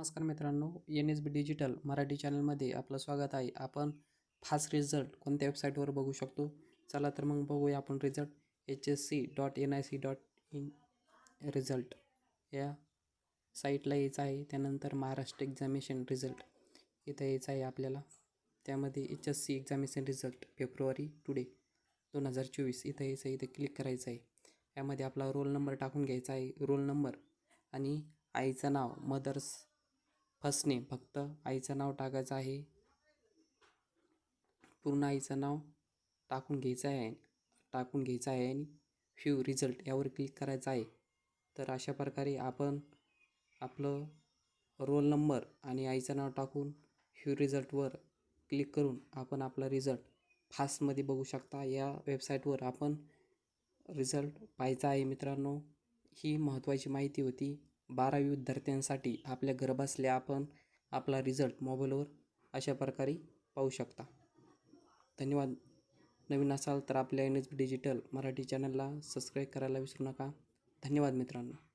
नमस्कार मित्रांनो N S B digital Marathi चॅनलमध्ये आपलं स्वागत आहे. आपण फास्ट रिझल्ट कोणत्या वेबसाईटवर बघू शकतो? चला तर मग बघूया आपण result. H S C dot N I C dot in result या साईटला यायचं आहे. त्यानंतर महाराष्ट्र एक्झामिनेशन रिझल्ट इथं यायचं आहे आपल्याला. त्यामध्ये H S C examination result February today दोन हजार चोवीस इथं यायचं आहे. इथं क्लिक करायचं आहे. यामध्ये आपला रोल नंबर टाकून घ्यायचा आहे. रोल नंबर आणि आईचं नाव मदर्स फसणे. फक्त आईचं नाव टाकायचं आहे. पूर्ण आईचं नाव टाकून घ्यायचं आहे टाकून घ्यायचं आहे आणि फ्यू रिझल्ट यावर क्लिक करायचं आहे. तर अशा प्रकारे आपण आपलं रोल नंबर आणि आईचं नाव टाकून फ्यू रिझल्टवर क्लिक करून आपण आपला रिझल्ट फास्टमध्ये बघू शकता. या वेबसाईटवर आपण रिझल्ट पाहायचा आहे मित्रांनो. ही महत्त्वाची माहिती होती. बारावी विद्यार्थ्यांसाठी आपल्या घरबसल्या आपण आपला रिझल्ट मोबाईलवर अशा प्रकारे पाहू शकता. धन्यवाद. नवीन असाल तर आपल्या एन एस डिजिटल मराठी चॅनलला सबस्क्राईब करायला विसरू नका. धन्यवाद मित्रांनो.